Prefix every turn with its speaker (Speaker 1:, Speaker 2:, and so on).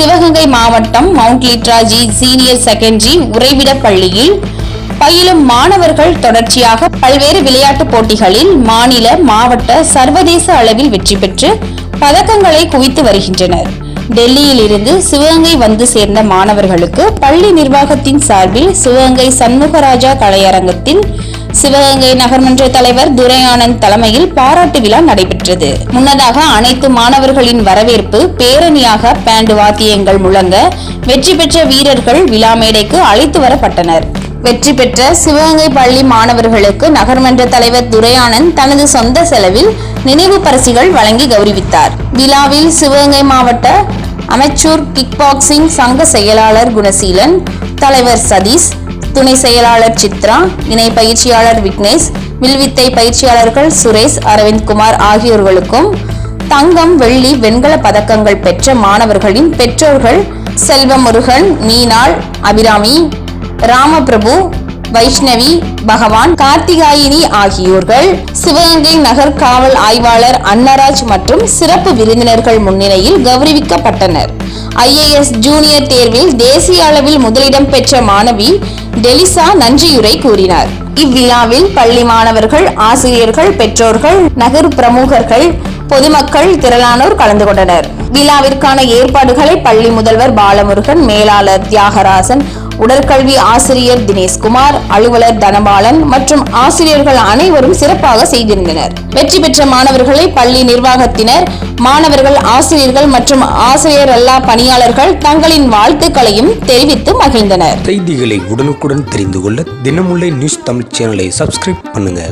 Speaker 1: சிவகங்கை மாவட்டம் mount Litera Zee senior secondary உறைவிட பள்ளியில் பயிலும் மாணவர்கள் தொடர்ச்சியாக பல்வேறு விளையாட்டுப் போட்டிகளில் மாநில மாவட்ட சர்வதேச அளவில் வெற்றி பெற்று பதக்கங்களை குவித்து வருகின்றனர். டெல்லியில் இருந்து சிவகங்கை வந்து சேர்ந்த மாணவர்களுக்கு பள்ளி நிர்வாகத்தின் சார்பில் சிவகங்கை சண்முகராஜா கலையரங்கத்தில் சிவகங்கை நகர்மன்ற தலைவர் துரை ஆனந்த் தலைமையில் பாராட்டு விழா நடைபெற்றது. முன்னதாக அனைத்து மாணவர்களின் வரவேற்பு பேரணியாக பேண்டு வாத்தியங்கள் முழங்க வெற்றி பெற்ற வீரர்கள் விழா மேடைக்கு அழைத்து வரப்பட்டனர். வெற்றி பெற்ற சிவகங்கை பள்ளி மாணவர்களுக்கு நகர்மன்ற தலைவர் துரையானந்த் தனது சொந்த செலவில் நினைவு பரிசுகள் வழங்கி கௌரவித்தார். விழாவில் சிவகங்கை மாவட்ட அமைச்சூர் கிக் பாக்ஸிங் சங்க செயலாளர் குணசீலன் தலைவர் சதீஷ் துணை செயலாளர் சித்ரா இணை பயிற்சியாளர் விக்னேஷ் வில்வித்தை பயிற்சியாளர்கள் சுரேஷ் அரவிந்த்குமார் ஆகியோர்களுக்கும் தங்கம் வெள்ளி வெண்கல பதக்கங்கள் பெற்ற மாணவர்களின் பெற்றோர்கள் செல்வமுருகன் மீனாள் அபிராமி ராமபிரபு வைஷ்ணவி பகவான் கார்த்திகாயினி ஆகியோர்கள் சிவகங்கை நகர் காவல் ஆய்வாளர் அன்னராஜ் மற்றும் சிறப்பு விருந்தினர்கள் முன்னிலையில் கௌரவிக்கப்பட்டனர். ஐஏஎஸ் ஜூனியர் தேர்வில் தேசிய அளவில் முதலிடம் பெற்ற மாணவி டெலிசா நன்றியுரை கூறினார். இவ்விழாவில் பள்ளி மாணவர்கள் ஆசிரியர்கள் பெற்றோர்கள் நகர் பிரமுகர்கள் பொதுமக்கள் திரளானோர் கலந்து கொண்டனர். விழாவிற்கான ஏற்பாடுகளை பள்ளி முதல்வர் பாலமுருகன் மேலாளர் தியாகராசன் உடற்கல்வி ஆசிரியர் தினேஷ்குமார் அலுவலர் தனபாலன் மற்றும் ஆசிரியர்கள் அனைவரும் சிறப்பாக செய்திருந்தனர். வெற்றி பெற்ற மாணவர்களை பள்ளி நிர்வாகத்தினர் மாணவர்கள் ஆசிரியர்கள் மற்றும் ஆசிரியர் அல்லா பணியாளர்கள் தங்களின் வாழ்த்துக்களையும் தெரிவித்து மகிழ்ந்தனர்.
Speaker 2: செய்திகளை உடனுக்குடன் தெரிந்து கொள்ள தினமுல்லை நியூஸ் தமிழ் சேனலை சப்ஸ்கிரைப் பண்ணுங்க.